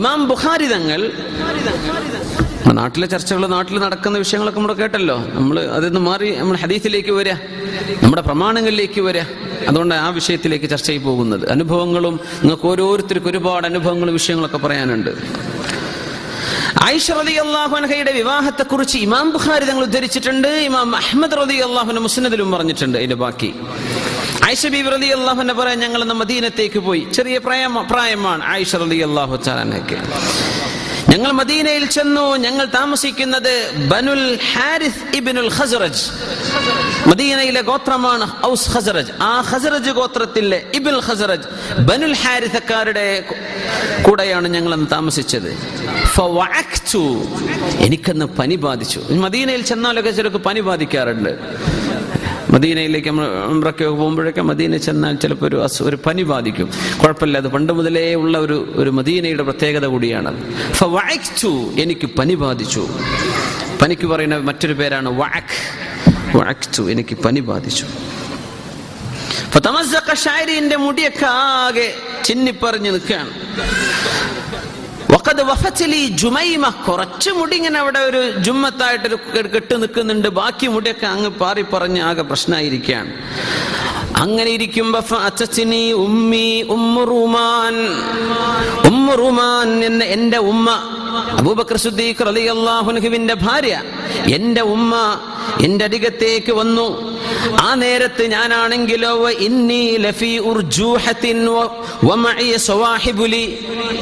ഇമാം ബുഖാരി തങ്ങൾ നാട്ടിലെ ചർച്ചകൾ നാട്ടിൽ നടക്കുന്ന വിഷയങ്ങളൊക്കെ നമ്മൾ കേട്ടല്ലോ. നമ്മൾ അതിൽ നിന്ന് മാറി നമ്മൾ ഹദീസിലേക്ക് വരിക നമ്മുടെ പ്രമാണങ്ങളിലേക്ക് വരിക അതുകൊണ്ട് ആ വിഷയത്തിലേക്ക് ചർച്ചയിൽ പോകുന്നത്. അനുഭവങ്ങളും നിങ്ങൾക്ക് ഓരോരുത്തർക്കും ഒരുപാട് അനുഭവങ്ങളും വിഷയങ്ങളൊക്കെ പറയാനുണ്ട്. ആയിഷ റതി വിവാഹത്തെ കുറിച്ച് ഇമാം ബുഖാരി തങ്ങൾ ഉദ്ധരിച്ചിട്ടുണ്ട്. ഇമാം അഹമ്മദ് റതി അള്ളാഹുന മുസ്നദിലും പറഞ്ഞിട്ടുണ്ട്. അതിന്റെ ബാക്കി. ആയിഷ ബീബി റതി അള്ളാഹുനെ പറയാൻ ഞങ്ങൾ മദീനത്തേക്ക് പോയി. ചെറിയ പ്രായം പ്രായമാണ് ആയിഷ റലി അള്ളാഹു ചാലാനൊക്കെ ഞങ്ങൾ മദീനയിൽ ചെന്നു ഞങ്ങൾ താമസിക്കുന്നത് ബനുൽ ഹാരിസ് ഇബിനുൽ ഖസറജ്. മദീനയിലെ ഗോത്രമാണ് ഔസ് ഖസറജ്. ആ ഖസറജ് ഗോത്രത്തിലെ ഇബിൻ ഖസറജ് ബനുൽ ഹാരിസക്കാരുടെ കൂടെയാണ് ഞങ്ങൾ അന്ന് താമസിച്ചത്. എനിക്കന്ന് പനി ബാധിച്ചു. മദീനയിൽ ചെന്നാലൊക്കെ ചിലർക്ക് പനി ബാധിക്കാറുണ്ട്. മദീനയിലേക്ക് നമ്മൾ ഉംറയ്ക്ക് പോകുമ്പോഴൊക്കെ മദീന ചെന്നാൽ ചിലപ്പോൾ ഒരു അസു ഒരു പനി ബാധിക്കും കുഴപ്പമില്ല അത് പണ്ട് മുതലേ ഉള്ള ഒരു ഒരു മദീനയുടെ പ്രത്യേകത കൂടിയാണ്. എനിക്ക് പനി ബാധിച്ചു പനിക്ക് പറയുന്ന മറ്റൊരു പേരാണ് വാക് വഅക്തു. എനിക്ക് പനി ബാധിച്ചു ഷാരിന്റെ മുടിയൊക്കെ ആകെ ചിന്നിപ്പറിഞ്ഞ് നിൽക്കുകയാണ് വഖദ് വഫച്ചലി ജുമൈമ. കുറച്ച് മുടി ഇങ്ങനെ അവിടെ ഒരു ജുമ്മത്തായിട്ടൊരു കെട്ട് നിൽക്കുന്നുണ്ട്. ബാക്കി മുടിയൊക്കെ അങ്ങ് പാറി പറഞ്ഞ് ആകെ പ്രശ്നമായിരിക്കുകയാണ്. അങ്ങനെ ഇരിക്കുമ്പോ ഫഅത്തച്ചിനി ഉമ്മി ഉമ്മു റുമാൻ. ഉമ്മു റുമാൻ എന്ന എന്റെ ഉമ്മ. അബൂബക്കർ സുദ്ദീഖ് റളിയല്ലാഹുവിന്റെ ഭാര്യ. എന്റെ ഉമ്മ എന്റെ അരികത്തേക്ക് വന്നു. ആ നേരത്ത് ഞാനാണെങ്കിലോ ഇന്നി ലഫി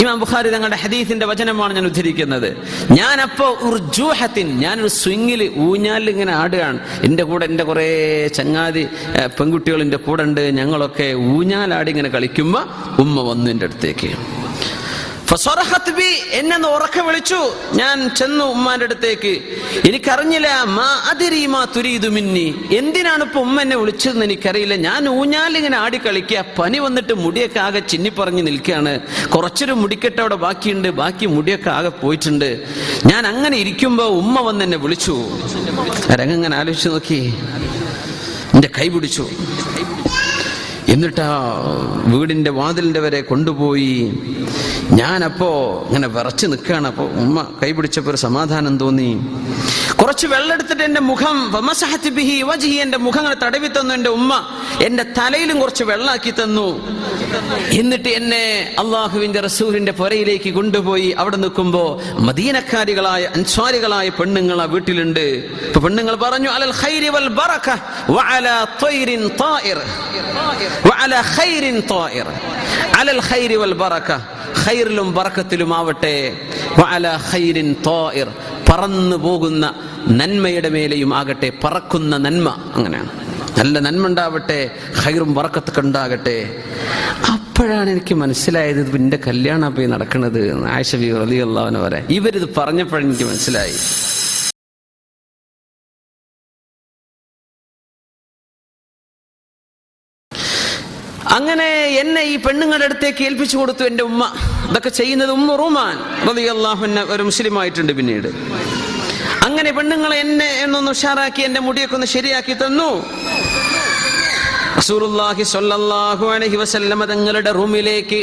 ഇമാം ബുഖാരി തങ്ങളുടെ ഹദീസിന്റെ വചനമാണ് ഞാൻ ഉദ്ധരിക്കുന്നത്. ഞാൻ അപ്പോ ഉർജൂഹത്തിൻ ഞാനൊരു സ്വിങ്ങിൽ ഊഞ്ഞാലിൽ ഇങ്ങനെ ആടുകയാണ്. എന്റെ കൂടെ എന്റെ കുറേ ചങ്ങാതി പെൺകുട്ടികൾ എന്റെ കൂടെ ഉണ്ട്. ഞങ്ങളൊക്കെ ഊഞ്ഞാലാടി ഇങ്ങനെ കളിക്കുമ്പോൾ ഉമ്മ വന്നു എന്റെ അടുത്തേക്ക്. ബി എന്നെ ഒന്ന് ഉറക്കെ വിളിച്ചു. ഞാൻ ചെന്നു ഉമ്മാന്റെ അടുത്തേക്ക്. എനിക്കറിഞ്ഞില്ല മാ അതിരി മാ തുരീതു മിന്നി. എന്തിനാണ് ഇപ്പൊ ഉമ്മ എന്നെ വിളിച്ചതെന്ന് എനിക്കറിയില്ല. ഞാൻ ഊഞ്ഞാലിങ്ങനെ ആടി കളിക്കുക. പനി വന്നിട്ട് മുടിയൊക്കെ ആകെ ചിന്നിപ്പറഞ്ഞ് നിൽക്കുകയാണ്. കുറച്ചൊരു മുടിക്കെട്ട് അവിടെ ബാക്കിയുണ്ട്. ബാക്കി മുടിയൊക്കെ ആകെ പോയിട്ടുണ്ട്. ഞാൻ അങ്ങനെ ഇരിക്കുമ്പോ ഉമ്മ വന്ന് എന്നെ വിളിച്ചു. രംഗങ്ങനെ ആലോചിച്ചു നോക്കി. എന്റെ കൈ പിടിച്ചു. എന്നിട്ട് ആ വീടിന്റെ വാതിലിന്റെ വരെ കൊണ്ടുപോയി. ഞാനപ്പോൾ ഇങ്ങനെ വിറച്ച് നിൽക്കുകയാണ് അപ്പോൾ ഉമ്മ കൈപിടിച്ചപ്പോൾ ഒരു സമാധാനം തോന്നി. കുറച്ച് വെള്ളമെടുത്തിട്ട് എന്റെ മുഖം ബിഹി എന്റെ മുഖം മുഖങ്ങൾ തടവി തന്നു. എന്റെ ഉമ്മ എന്റെ തലയിലും കുറച്ച് വെള്ളമാക്കി തന്നു. എന്നിട്ട് എന്നെ അള്ളാഹുവിന്റെ റസൂലിന്റെ പുരയിലേക്ക് കൊണ്ടുപോയി. അവിടെ നിൽക്കുമ്പോൾ മദീനക്കാരികളായ അൻസ്വാരികളായ പെണ്ണുങ്ങൾ ആ വീട്ടിലുണ്ട് പെണ്ണുങ്ങൾ പറഞ്ഞു അലൽ വൽ ബറക വഅലാ തൈരിൻ തായിർ വഅലാ ഖൈരിൻ തായിർ അലൽ ഖൈരി വൽ ബറക ഖൈറിലും ബറക്കത്തിലും ആവട്ടെ വഅല ഖൈരിൻ തായിർ പറന്നു പോകുന്ന നന്മയുടെ മേലെയും ആകട്ടെ പറക്കുന്ന നന്മ. അങ്ങനെയാണ്. നല്ല നന്മ ഉണ്ടാവട്ടെ ഹൈറും വറക്കത്തൊക്കെ ഉണ്ടാകട്ടെ. അപ്പോഴാണ് എനിക്ക് മനസ്സിലായത് ഇത് എന്റെ കല്യാണം പോയി നടക്കുന്നത് ആയിഷബി റലി അള്ളാഹുനെ വരെ ഇവരിത് പറഞ്ഞപ്പോഴെനിക്ക് മനസ്സിലായി. അങ്ങനെ എന്നെ ഈ പെണ്ണുങ്ങളുടെ അടുത്തേക്ക് ഏൽപ്പിച്ചു കൊടുത്തു എന്റെ ഉമ്മ. ഇതൊക്കെ ചെയ്യുന്നത് ഉമ്മ റുമാൻ റലി അള്ളാഹുന്നെ ഒരു മുസ്ലിം ആയിട്ടുണ്ട് പിന്നീട്. അങ്ങനെ പെണ്ണുങ്ങളെ എന്നെ എന്നൊന്ന് ഉഷാറാക്കി എന്റെ മുടിയൊക്കെ ഒന്ന് ശരിയാക്കി തന്നു. വസല്ലമ തങ്ങളുടെ റൂമിലേക്ക്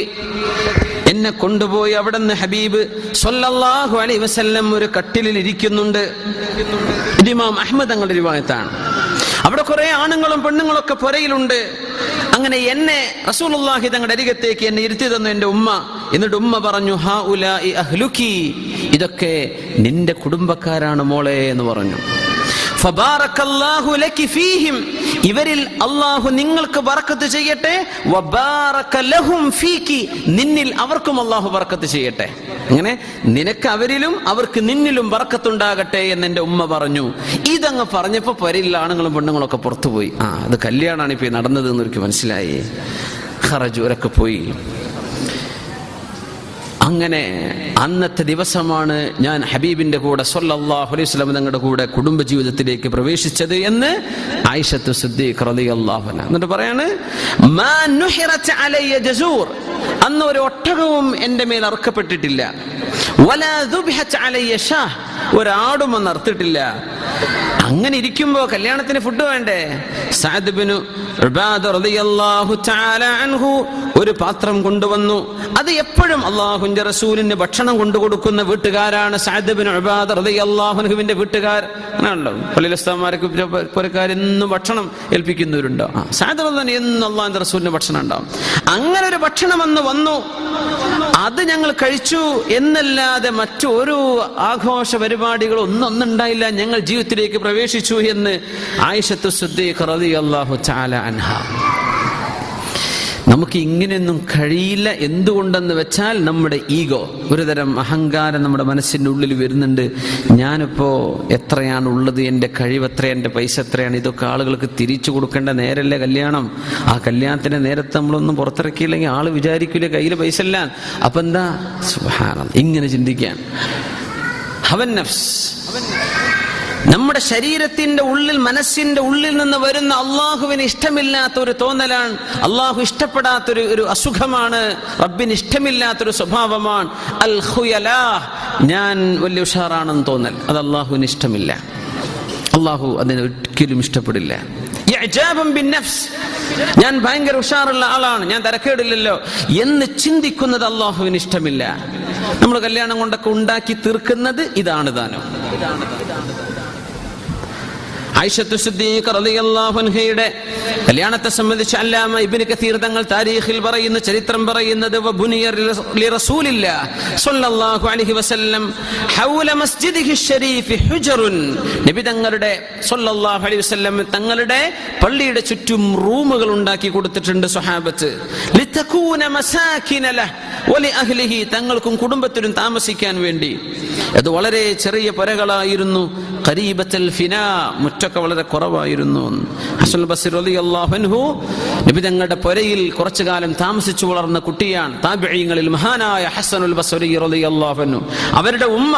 എന്നെ കൊണ്ടുപോയി അവിടെ നിന്ന് ഹബീബ് സ്വല്ലല്ലാഹു അലൈഹി വസല്ലം ഒരു കട്ടിലിൽ ഇരിക്കുന്നുണ്ട്. അഹമ്മദ് ഇമാം അഹ്മദ് തങ്ങളുടെ രൂപത്താണ് അവിടെ കുറെ ആണുങ്ങളും പെണ്ണുങ്ങളും ഒക്കെ പുരയിലുണ്ട്. അങ്ങനെ എന്നെ റസൂലുള്ളാഹി തങ്ങളുടെ അരികത്തേക്ക് എന്നെ ഇരുത്തി തന്നു എന്റെ ഉമ്മ. എന്നിട്ട് ഉമ്മ പറഞ്ഞു ഹാ ഉലാഇ അഹ്ലുക്കി. ഇതൊക്കെ നിന്റെ കുടുംബക്കാരാണ് മോളെ എന്ന് പറഞ്ഞു. ഫബാറക്കല്ലാഹു ലക്കി ഫീഹിം. ഇവരിൽ അള്ളാഹു നിങ്ങൾക്ക് വറക്കത്ത് ചെയ്യട്ടെ. നിന്നിൽ അവർക്കും അള്ളാഹു വറക്കത്ത് ചെയ്യട്ടെ. അങ്ങനെ നിനക്ക് അവരിലും അവർക്ക് നിന്നിലും വറക്കത്തുണ്ടാകട്ടെ എന്ന് എന്റെ ഉമ്മ പറഞ്ഞു. ഇതങ്ങ് പറഞ്ഞപ്പോ പരില്ല ആണുങ്ങളും പെണ്ണുങ്ങളും ഒക്കെ പുറത്തുപോയി. ആ അത് കല്യാണാണ് ഇപ്പൊ നടന്നത് എന്ന് എനിക്ക് മനസ്സിലായി. ഖറജൂരൊക്കെ പോയി. അങ്ങനെ അന്നത്തെ ദിവസമാണ് ഞാൻ ഹബീബിന്റെ കൂടെ സൊല്ലാഹു അലൈഹി വസല്ലം തങ്ങളുടെ കൂടെ കുടുംബജീവിതത്തിലേക്ക് പ്രവേശിച്ചത് എന്ന് ആയിഷത്ത് എന്നിട്ട് പറയാണ് അന്ന് ഒരു ഒട്ടകവും എന്റെ മേൽ അറുക്കപ്പെട്ടിട്ടില്ല. ഒരാടും ഒന്ന് അറുത്തിട്ടില്ല. അങ്ങനെ ഇരിക്കുമ്പോ കല്യാണത്തിന് ഫുഡ് വേണ്ടേ? സാദിബിനു ഒരു പാത്രം കൊണ്ടുവന്നു. അത് എപ്പോഴും അള്ളാഹുന്റെ റസൂലിന് ഭക്ഷണം കൊണ്ടു കൊടുക്കുന്ന വീട്ടുകാരാണ് സഅദ് ബിൻ ഉബാദ റളിയല്ലാഹു അൻഹുവിന്റെ വീട്ടുകാർ. അങ്ങനെയുണ്ടോ പള്ളിയിലസ്താമാർക്ക് പുരക്കാരെന്നും ഭക്ഷണം ഏൽപ്പിക്കുന്നവരുണ്ടോ? സഅദ് റളിയല്ലാഹു എന്നും അള്ളാഹിന്റെ റസൂലിന് ഭക്ഷണം ഉണ്ടാവും. അങ്ങനെ ഒരു ഭക്ഷണം എന്ന് വന്നു. അത് ഞങ്ങൾ കഴിച്ചു എന്നല്ലാതെ മറ്റൊരു ആഘോഷ പരിപാടികൾ ഒന്നും ഉണ്ടായില്ല ഞങ്ങൾ ജീവിതത്തിലേക്ക് പ്രവേശിച്ചു എന്ന് ആയിഷത്തു സുദ്ദീഖ് റളിയല്ലാഹു തആല അൻഹ നമുക്ക് ഇങ്ങനെയൊന്നും കഴിയില്ല എന്തുകൊണ്ടെന്ന് വെച്ചാൽ നമ്മുടെ ഈഗോ ഒരുതരം അഹങ്കാരം നമ്മുടെ മനസ്സിന്റെ ഉള്ളിൽ വരുന്നുണ്ട്. ഞാനിപ്പോൾ എത്രയാണ് ഉള്ളത് എന്റെ കഴിവ് എത്രയാണ് എന്റെ പൈസ എത്രയാണ് ഇതൊക്കെ ആളുകൾക്ക് തിരിച്ചു കൊടുക്കേണ്ട നേരല്ലേ കല്യാണം. ആ കല്യാണത്തിന്റെ നേരത്തെ നമ്മളൊന്നും പുറത്തിറക്കിയില്ലെങ്കിൽ ആൾ വിചാരിക്കില്ല കയ്യിൽ പൈസ ഇല്ല. അപ്പം എന്താ സുഹാനം ഇങ്ങനെ ചിന്തിക്കാൻ. ഹവൻ നഫ്സ്. നമ്മുടെ ശരീരത്തിന്റെ ഉള്ളിൽ മനസ്സിന്റെ ഉള്ളിൽ നിന്ന് വരുന്ന അള്ളാഹുവിന് ഇഷ്ടമില്ലാത്ത ഒരു തോന്നലാണ്. അള്ളാഹു ഇഷ്ടപ്പെടാത്തൊരു ഒരു അസുഖമാണ്. റബ്ബിന് ഇഷ്ടമില്ലാത്തൊരു സ്വഭാവമാണ്. അൽ ഖുയലാ ഞാൻ വലിയ ഉഷാറാണെന്ന് തോന്നൽ. അത് അള്ളാഹുവിന് ഇഷ്ടമില്ല. അള്ളാഹു അതിനെ ഒരിക്കലും ഇഷ്ടപ്പെടില്ല. ഞാൻ ഭയങ്കര ഉഷാറുള്ള ആളാണ്. ഞാൻ തരക്കേടില്ലല്ലോ. എന്ന് ചിന്തിക്കുന്നത് അള്ളാഹുവിന് ഇഷ്ടമില്ല. നമ്മൾ കല്യാണം കൊണ്ടൊക്കെ ഉണ്ടാക്കി തീർക്കുന്നത് ഇതാണ് താനും അൻഹയുടെ കല്യാണത്തെ സംബന്ധിച്ച് അല്ലാമ ഇബ്നു കസീർ തങ്ങൾ താരീഖിൽ പറയുന്ന ചരിത്രം പറയുന്നത് വബുനിയ അലൈഹി വസല്ലം ഹൗല മസ്ജിദിഹി ഹുജറുൻ. നബി തങ്ങളുടെ അലൈഹി വസല്ലം തങ്ങളുടെ പള്ളിയുടെ ചുറ്റും റൂമുകൾ ഉണ്ടാക്കി കൊടുത്തിട്ടുണ്ട് സ്വഹാബത്ത്. ലിതകൂന മസാകിന വലി അഹ്ലിഹി തങ്ങൾക്കും കുടുംബത്തിനും താമസിക്കാൻ വേണ്ടി. അത് വളരെ ചെറിയ പുരകളായിരുന്നു. ഖരീബത്തൽ ഫിനാ മുറ്റൊക്കെ വളരെ കുറവായിരുന്നു. ഹസൻ ബസിർ റളിയല്ലാഹു അൻഹു നബി തങ്ങളുടെ പുരയിൽ കുറച്ചു കാലം താമസിച്ചു വളർന്ന കുട്ടിയാണ്. താബിഴിങ്ങളിൽ മഹാനായ ഹസനുൽ ബസരി റളിയല്ലാഹു അൻഹു. അവരുടെ ഉമ്മ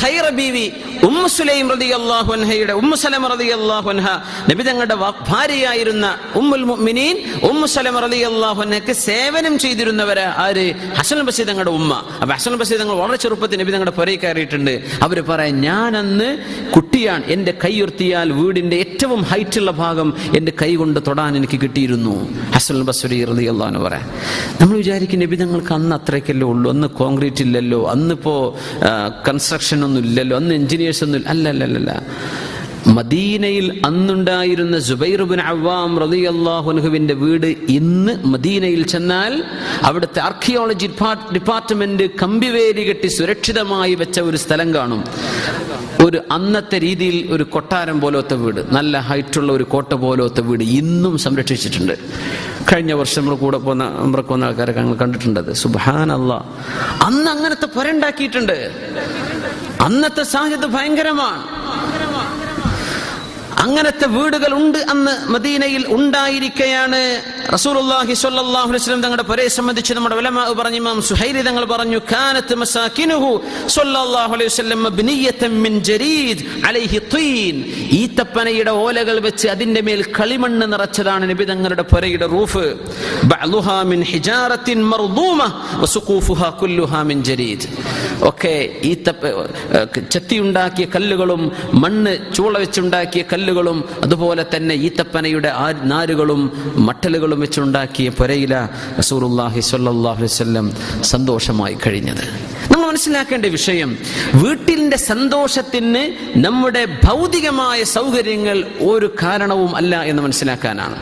ഖൈറ ബീവി ഉമ്മു സുലൈം റളിയല്ലാഹു അൻഹയുടെ ഉമ്മു സലമ റളിയല്ലാഹു അൻഹ നബി തങ്ങളുടെ ഭാര്യയായിരുന്ന ഉമ്മുൽ മുഅ്മിനീൻ ഉമ്മു സലമ റളിയല്ലാഹു അൻഹയ്ക്ക് സേവനം ചെയ്തിരുന്നവര് ആര്? ഹസൻ ബഷീദ് തങ്ങളുടെ ഉമ്മ. അപ്പൊ ഹസൻ ബഷീദ് തങ്ങൾ വളരെ ചെറുപ്പത്തിൽ നബി തങ്ങളുടെ പുരയിൽ കയറിയിട്ടുണ്ട്. അവർ പറയാൻ ഞാൻ അന്ന് കുട്ടിയാണ്. എന്റെ കൈ ഉയർത്തിയാൽ വീടിന്റെ ഏറ്റവും ഹൈറ്റുള്ള ഭാഗം എന്റെ കൈ കൊണ്ട് തൊടാൻ എനിക്ക് കിട്ടിയിരുന്നു. ഹസൻ ബസുരി റളിയല്ലാഹു അൻഹു പറയാം നമ്മൾ വിചാരിക്കും നബി തങ്ങൾക്ക് അന്ന് അത്രയ്ക്കല്ലേ ഉള്ളൂ. അന്ന് കോൺക്രീറ്റ് ഇല്ലല്ലോ അന്നിപ്പോ കൺസ്ട്രക്ഷൻ ഒന്നും ഇല്ലല്ലോ. അന്ന് എഞ്ചിനീയേഴ്സ് ഒന്നും അല്ല അല്ല, അല്ല. മദീനയിൽ അന്നുണ്ടായിരുന്ന ജുബൈറുബിൻ അവ്വാം റളിയല്ലാഹുൻഹുവിന്റെ വീട് ഇന്ന് മദീനയിൽ ചെന്നാൽ അവിടുത്തെ ആർക്കിയോളജി ഡിപ്പാർട്ട്മെന്റ് കമ്പിവേലി കെട്ടി സുരക്ഷിതമായി വെച്ച ഒരു സ്ഥലം കാണും. ഒരു അന്നത്തെ രീതിയിൽ ഒരു കൊട്ടാരം പോലത്തെ വീട് നല്ല ഹൈറ്റുള്ള ഒരു കോട്ട പോലത്തെ വീട് ഇന്നും സംരക്ഷിച്ചിട്ടുണ്ട്. കഴിഞ്ഞ വർഷം നമ്മൾ കൂടെ പോന്ന നമ്മളെ പോകുന്ന ആൾക്കാരൊക്കെ ഞങ്ങൾ കണ്ടിട്ടുണ്ടത് സുബാൻ അന്ന് അങ്ങനത്തെ പുരണ്ടാക്കിയിട്ടുണ്ട്. അന്നത്തെ സാഹചര്യം ഭയങ്കരമാണ്. അങ്ങനത്തെ വീടുകൾ ഉണ്ട് അന്ന് മദീനയിൽ ഉണ്ടായിരിക്കെയാണ്. റസൂലുള്ളാഹി സ്വല്ലല്ലാഹു അലൈഹി വസല്ലം തങ്ങളുടെ പുരയെ സംബന്ധിച്ച് നമ്മുടെ ഉലമാ പറഞ്ഞു ഇമാം സുഹൈരി തങ്ങൾ പറഞ്ഞു കാനത്ത് മസാകിനുഹു സ്വല്ലല്ലാഹു അലൈഹി വസല്ലം മബ്നിയതൻ മിൻ ജരീദ് അലൈഹി തീൻ ഈത്തപ്പനയുടെ ഓലകൾ വെച്ച് അതിന്റെ മേൽ കളിമണ്ണ് നിറച്ചതാണ് നബി തങ്ങളുടെ പുരയുടെ റൂഫ്. ബഅ്ലുഹാ മിൻ ഹിജാറത്തിൻ മർദൂമ വസുഖൂഫുഹാ കുല്ലുഹാ മിൻ ജരീദ്. ഒക്കെ ഈത്തപ്പ ചെത്തിയുണ്ടാക്കിയ കല്ലുകളും മണ്ണ് ചൂള വെച്ചുണ്ടാക്കിയ കല്ലുകളും അതുപോലെ തന്നെ ഈത്തപ്പനയുടെ നാരുകളും മട്ടലുകളും വെച്ചുണ്ടാക്കിയ പുരയില സൂറുല്ലാഹി സ്വല്ലല്ലാഹു അലൈഹി വസല്ലം സന്തോഷമായി കഴിഞ്ഞത്. നമ്മൾ മനസ്സിലാക്കേണ്ട വിഷയം വീട്ടിലിന്റെ സന്തോഷത്തിന് നമ്മുടെ ഭൗതികമായ സൗകര്യങ്ങൾ ഒരു കാരണവും അല്ല എന്ന് മനസ്സിലാക്കാനാണ്.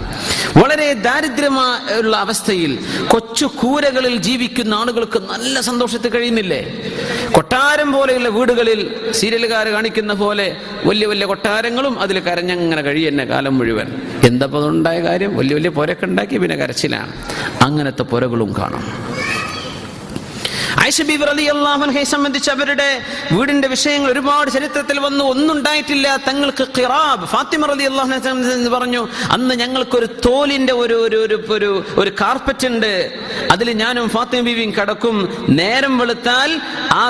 വളരെ ദാരിദ്ര്യമുള്ള അവസ്ഥയിൽ കൊച്ചു കൂരകളിൽ ജീവിക്കുന്ന ആളുകൾക്ക് നല്ല സന്തോഷത്തിൽ കഴിയുന്നില്ലേ? കൊട്ടാരം പോലെയുള്ള വീടുകളിൽ സീരിയലുകാർ കാണിക്കുന്ന പോലെ വലിയ വലിയ കൊട്ടാരങ്ങളും അതിൽ കരഞ്ഞങ്ങനെ കഴിയുന്ന കാലം മുഴുവൻ. എന്തപ്പോൾ ഉണ്ടായ കാര്യം? വലിയ വലിയ പുരക്കുണ്ടാക്കി പിന്നെ കരച്ചിലാണ്. അങ്ങനത്തെ പുരകളും കാണും. ആയിഷ ബീബി റളിയല്ലാഹു അൻഹയെ സംബന്ധിച്ച് അവരുടെ വീടിന്റെ വിഷയങ്ങൾ ഒരുപാട് ചരിത്രത്തിൽ വന്നു. ഒന്നുണ്ടായിട്ടില്ല. തങ്ങൾക്ക് ഖിറാബ്. ഫാത്തിമ റളിയല്ലാഹു അള്ളാഹുനെ പറഞ്ഞു അന്ന് ഞങ്ങൾക്കൊരു തോലിന്റെ ഒരു ഒരു ഒരു ഒരു കാർപ്പറ്റ് ഉണ്ട്. അതിൽ ഞാനും ഫാത്തിമ ബീവിയും കിടക്കും. നേരം വെളുത്താൽ ആ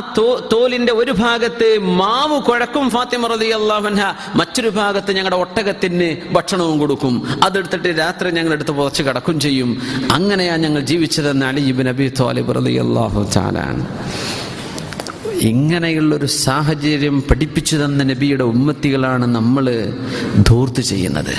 തോലിന്റെ ഒരു ഭാഗത്ത് മാവ് കുഴക്കും ഫാത്തിമ റളിയല്ലാഹു അൻഹ. മറ്റൊരു ഭാഗത്ത് ഞങ്ങളുടെ ഒട്ടകത്തിന് ഭക്ഷണവും കൊടുക്കും. അതെടുത്തിട്ട് രാത്രി ഞങ്ങൾ എടുത്ത് പുതച്ച് കിടക്കും ചെയ്യും. അങ്ങനെയാണ് ഞങ്ങൾ ജീവിച്ചതെന്ന് അലിബിൻ അബി തോലിബ് റളിയല്ലാഹു തആല ഇങ്ങനെയുള്ളൊരു സാഹചര്യം പഠിപ്പിച്ചു തന്ന നബിയുടെ ഉമ്മത്തികളാണ് നമ്മൾ ധൂർത്ത് ചെയ്യുന്നത്.